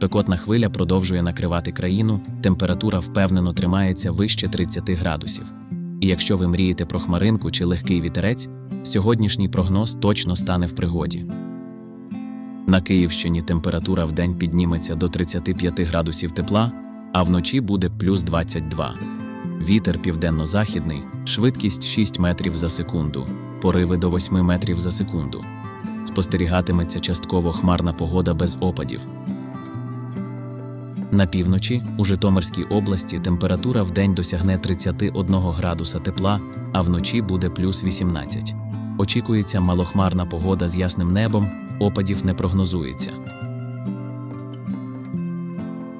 Спекотна хвиля продовжує накривати країну, температура впевнено тримається вище 30 градусів. І якщо ви мрієте про хмаринку чи легкий вітерець, сьогоднішній прогноз точно стане в пригоді. На Київщині температура в день підніметься до 35 градусів тепла, а вночі буде плюс 22. Вітер південно-західний, швидкість 6 метрів за секунду, пориви до 8 метрів за секунду. Спостерігатиметься частково хмарна погода без опадів. На півночі у Житомирській області температура в день досягне 31 градуса тепла, а вночі буде плюс 18. Очікується малохмарна погода з ясним небом, опадів не прогнозується.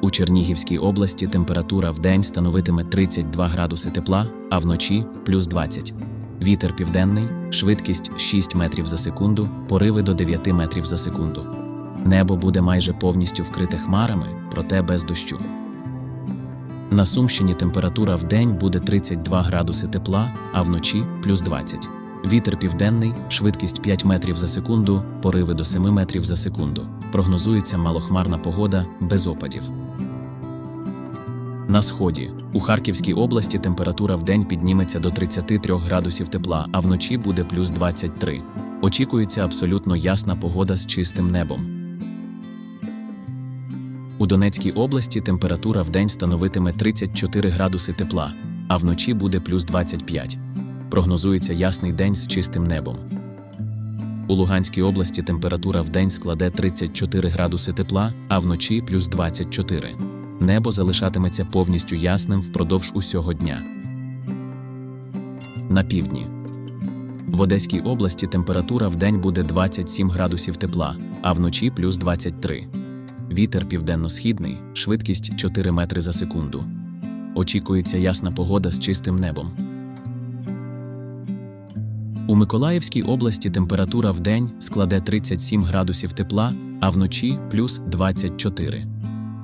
У Чернігівській області температура в день становитиме 32 градуси тепла, а вночі плюс 20. Вітер південний, швидкість 6 метрів за секунду, пориви до 9 метрів за секунду. Небо буде майже повністю вкрите хмарами, проте без дощу. На Сумщині температура в день буде 32 градуси тепла, а вночі плюс 20. Вітер південний, швидкість 5 метрів за секунду, пориви до 7 метрів за секунду. Прогнозується малохмарна погода без опадів. На сході у Харківській області температура в день підніметься до 33 градусів тепла, а вночі буде плюс 23. Очікується абсолютно ясна погода з чистим небом. У Донецькій області температура в день становитиме 34 градуси тепла, а вночі буде плюс 25. Прогнозується ясний день з чистим небом. У Луганській області температура в день складе 34 градуси тепла, а вночі плюс 24. Небо залишатиметься повністю ясним впродовж усього дня. На півдні. В Одеській області температура в день буде 27 градусів тепла, а вночі плюс 23. Вітер південно-східний, швидкість 4 метри за секунду. Очікується ясна погода з чистим небом. У Миколаївській області температура в день складе 37 градусів тепла, а вночі плюс 24.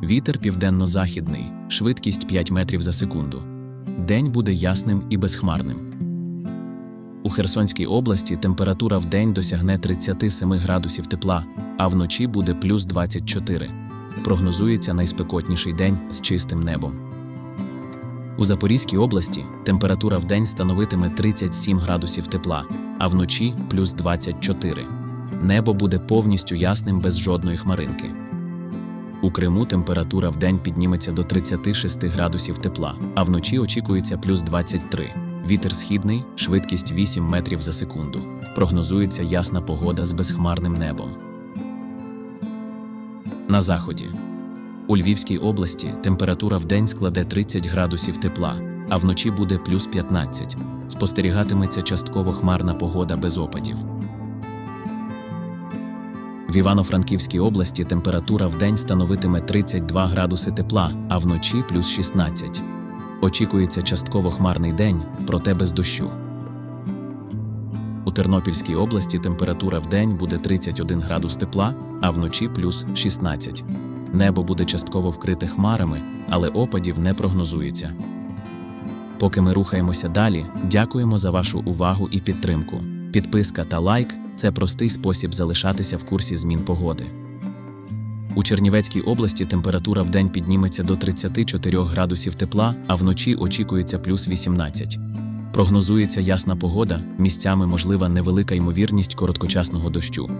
Вітер південно-західний, швидкість 5 метрів за секунду. День буде ясним і безхмарним. У Херсонській області температура в день досягне 37 градусів тепла, а вночі буде плюс 24. Прогнозується найспекотніший день з чистим небом. У Запорізькій області температура в день становитиме 37 градусів тепла, а вночі плюс 24. Небо буде повністю ясним без жодної хмаринки. У Криму температура в день підніметься до 36 градусів тепла, а вночі очікується плюс 23. Вітер східний, швидкість 8 метрів за секунду. Прогнозується ясна погода з безхмарним небом. На заході. У Львівській області температура в день складе 30 градусів тепла, а вночі буде плюс 15. Спостерігатиметься частково хмарна погода без опадів. В Івано-Франківській області температура в день становитиме 32 градуси тепла, а вночі плюс 16. Очікується частково хмарний день, проте без дощу. У Тернопільській області температура в день буде 31 градус тепла, а вночі плюс 16. Небо буде частково вкрите хмарами, але опадів не прогнозується. Поки ми рухаємося далі, дякуємо за вашу увагу і підтримку. Підписка та лайк це простий спосіб залишатися в курсі змін погоди. У Чернівецькій області температура в день підніметься до 34 градусів тепла, а вночі очікується плюс 18. Прогнозується ясна погода, місцями можлива невелика ймовірність короткочасного дощу.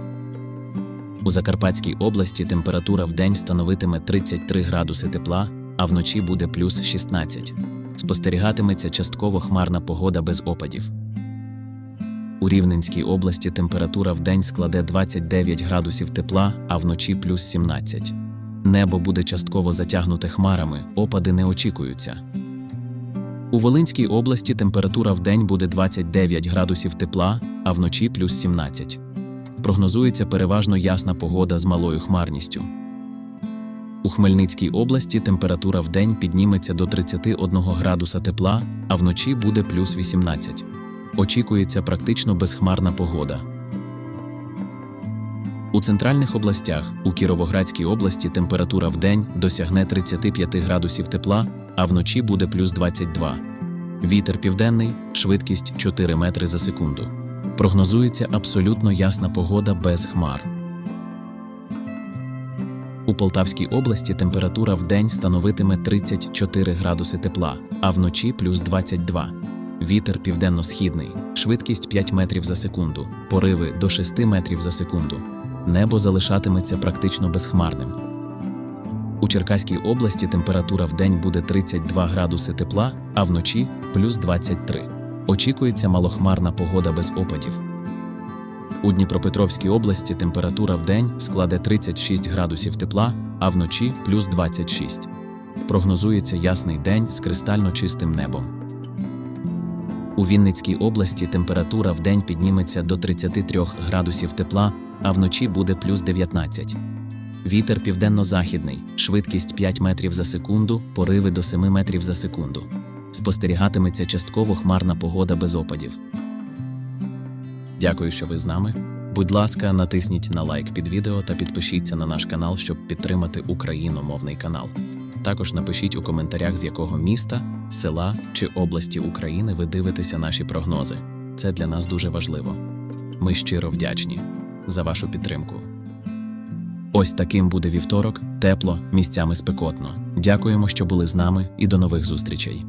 У Закарпатській області температура в день становитиме 33 градуси тепла, а вночі буде плюс 16. Спостерігатиметься частково хмарна погода без опадів. У Рівненській області температура в день складе 29 градусів тепла, а вночі плюс 17. Небо буде частково затягнуте хмарами, опади не очікуються. У Волинській області температура в день буде 29 градусів тепла, а вночі плюс 17. Прогнозується переважно ясна погода з малою хмарністю. У Хмельницькій області температура в день підніметься до 31 градуса тепла, а вночі буде плюс 18. Очікується практично безхмарна погода. У центральних областях у Кіровоградській області температура в день досягне 35 градусів тепла, а вночі буде плюс 22. Вітер південний, швидкість 4 метри за секунду. Прогнозується абсолютно ясна погода без хмар. У Полтавській області температура в день становитиме 34 градуси тепла, а вночі плюс 22. Вітер південно-східний, швидкість 5 метрів за секунду, пориви до 6 метрів за секунду. Небо залишатиметься практично безхмарним. У Черкаській області температура в день буде 32 градуси тепла, а вночі плюс 23. Очікується малохмарна погода без опадів. У Дніпропетровській області температура в день складе 36 градусів тепла, а вночі плюс 26. Прогнозується ясний день з кристально чистим небом. У Вінницькій області температура в день підніметься до 33 градусів тепла, а вночі буде плюс 19. Вітер південно-західний, швидкість 5 метрів за секунду, пориви до 7 метрів за секунду. Спостерігатиметься частково хмарна погода без опадів. Дякую, що ви з нами. Будь ласка, натисніть на лайк під відео та підпишіться на наш канал, щоб підтримати україномовний канал. Також напишіть у коментарях, з якого міста, села чи області України ви дивитеся наші прогнози. Це для нас дуже важливо. Ми щиро вдячні за вашу підтримку. Ось таким буде вівторок, тепло, місцями спекотно. Дякуємо, що були з нами, і до нових зустрічей.